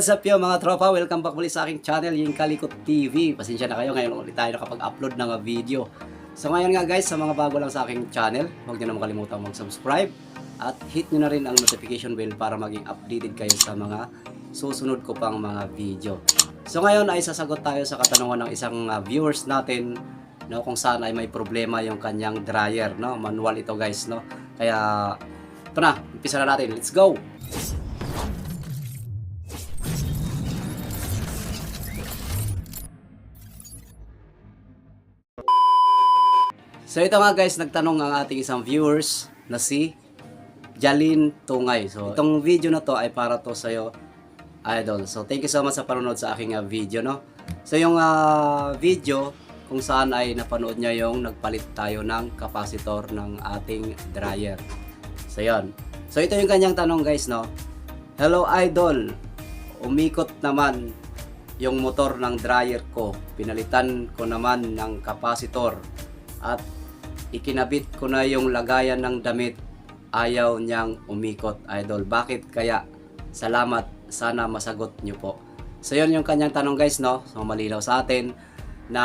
What's up yo mga tropa? Welcome back muli sa aking channel, yung Kalikot TV. Pasensya na kayo, ngayon ulit tayo nakapag-upload ng video. So ngayon nga guys, sa mga bago lang sa aking channel, huwag nyo na makalimutan mag-subscribe at hit nyo na rin ang notification bell para maging updated kayo sa mga susunod ko pang mga video. So ngayon ay sasagot tayo sa katanungan ng isang uh, viewers natin no kung saan ay may problema yung kanyang dryer no manual ito guys no kaya ito na umpisa na natin let's go So ito nga guys, nagtanong ang ating isang viewers na si Jalin Tungay. So itong video na to ay para to sa'yo, idol. So thank you so much sa panonood sa aking ah, video, no? So yung ah, video kung saan ay napanood niya yung nagpalit tayo ng capacitor ng ating dryer. So yon. So ito yung kanyang tanong guys, no? Hello idol, umikot naman yung motor ng dryer ko. Pinalitan ko naman ng capacitor at ikinabit ko na yung lagayan ng damit. Ayaw niyang umikot, idol. Bakit kaya? Salamat. Sana masagot niyo po. So yun yung kanyang tanong guys, no? So malinaw sa atin na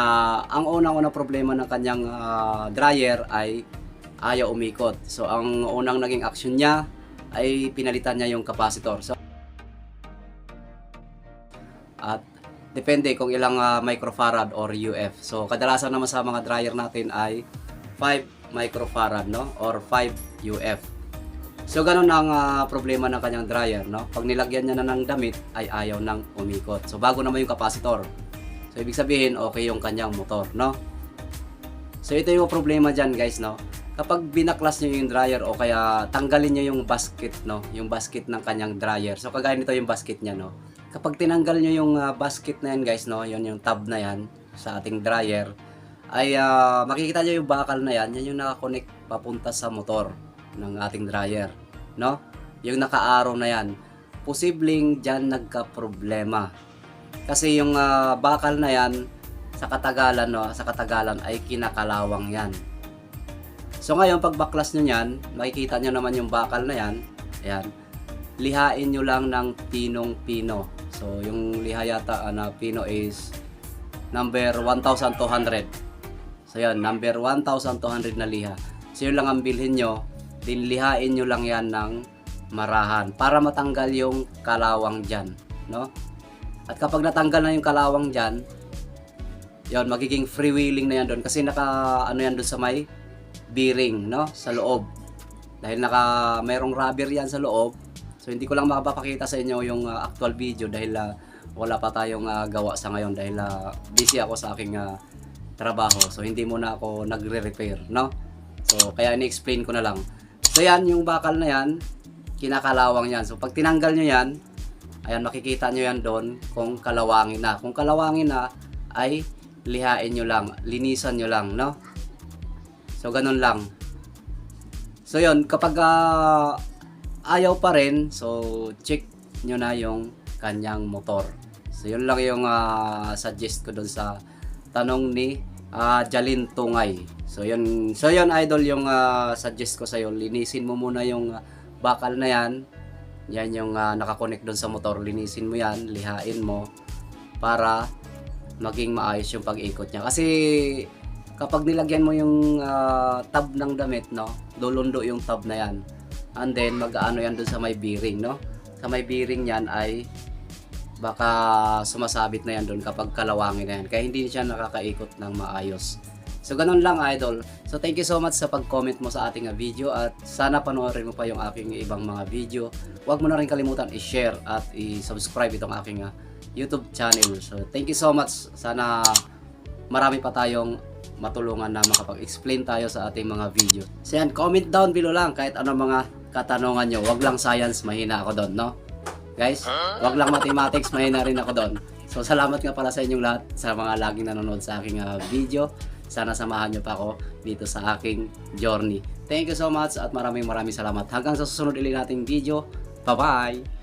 ang unang-unang problema ng kanyang ah, dryer ay ayaw umikot. So ang unang naging action niya ay pinalitan niya yung capacitor. So at depende kung ilang ah, microfarad or UF. So kadalasan naman sa mga dryer natin ay 5 microfarad no or 5 UF. So ganun ang ah, problema ng kanyang dryer no. Pag nilagyan niya na ng damit ay ayaw nang umikot. So bago naman yung capacitor. So ibig sabihin okay yung kanyang motor no. So ito yung problema diyan guys no. Kapag binaklas niyo yung dryer o kaya tanggalin niyo yung basket no, yung basket ng kanyang dryer. So kagaya nito yung basket niya no. Kapag tinanggal niyo yung ah, basket na yan guys no, yun yung tab na yan sa ating dryer ay ah, makikita niyo yung bakal na yan, yan yung nakakonect papunta sa motor ng ating dryer, no? Yung naka-arrow na yan. Posibleng diyan nagka-problema. Kasi yung ah, bakal na yan sa katagalan no, sa katagalan ay kinakalawang yan. So ngayon pag baklas nyo yan, makikita nyo naman yung bakal na yan. Ayan. Lihain nyo lang ng pinong-pino. So yung liha yata ah, na pino is number 1,200. So yan, number 1,200 na liha. So yun lang ang bilhin nyo. Dinlihain nyo lang yan ng marahan para matanggal yung kalawang dyan. No? At kapag natanggal na yung kalawang dyan, yon magiging freewheeling na yan doon kasi naka ano yan doon sa may bearing no sa loob dahil naka merong rubber yan sa loob so hindi ko lang makapapakita sa inyo yung uh, actual video dahil uh, wala pa tayong uh, gawa sa ngayon dahil uh, busy ako sa aking uh, trabaho so hindi muna ako nagre-repair no so kaya ini-explain ko na lang so yan yung bakal na yan kinakalawang yan so pag tinanggal nyo yan ayan makikita nyo yan doon kung kalawangin na kung kalawangin na ay lihain nyo lang, linisan nyo lang, no? So, ganun lang. So, yun, kapag ah, ayaw pa rin, so, check nyo na yung kanyang motor. So, yun lang yung ah, suggest ko doon sa tanong ni ah, Jalin Tungay. So, yun, so yun, idol, yung ah, suggest ko sa'yo, linisin mo muna yung ah, bakal na yan. Yan yung ah, nakakonect doon sa motor, linisin mo yan, lihain mo para maging maayos yung pag-ikot niya. Kasi kapag nilagyan mo yung ah, tab ng damit, no, dulundo yung tab na yan. And then mag-aano yan dun sa may bearing, no? Sa may bearing yan ay baka sumasabit na yan doon kapag kalawangin na yan. Kaya hindi siya nakakaikot ng maayos. So ganun lang idol. So thank you so much sa pag-comment mo sa ating ah, video at sana panoorin mo pa yung aking ibang mga video. Huwag mo na rin kalimutan i-share at i-subscribe itong aking ah, YouTube channel. So thank you so much. Sana marami pa tayong matulungan na makapag-explain tayo sa ating mga video. So yan, comment down below lang kahit ano mga katanungan nyo. Huwag lang science, mahina ako doon, no? Guys, huwag lang mathematics, mahina rin ako doon. So salamat nga pala sa inyong lahat sa mga laging nanonood sa aking ah, video. Sana samahan nyo pa ako dito sa aking journey. Thank you so much at maraming maraming salamat. Hanggang sa susunod ulit nating video. Bye-bye!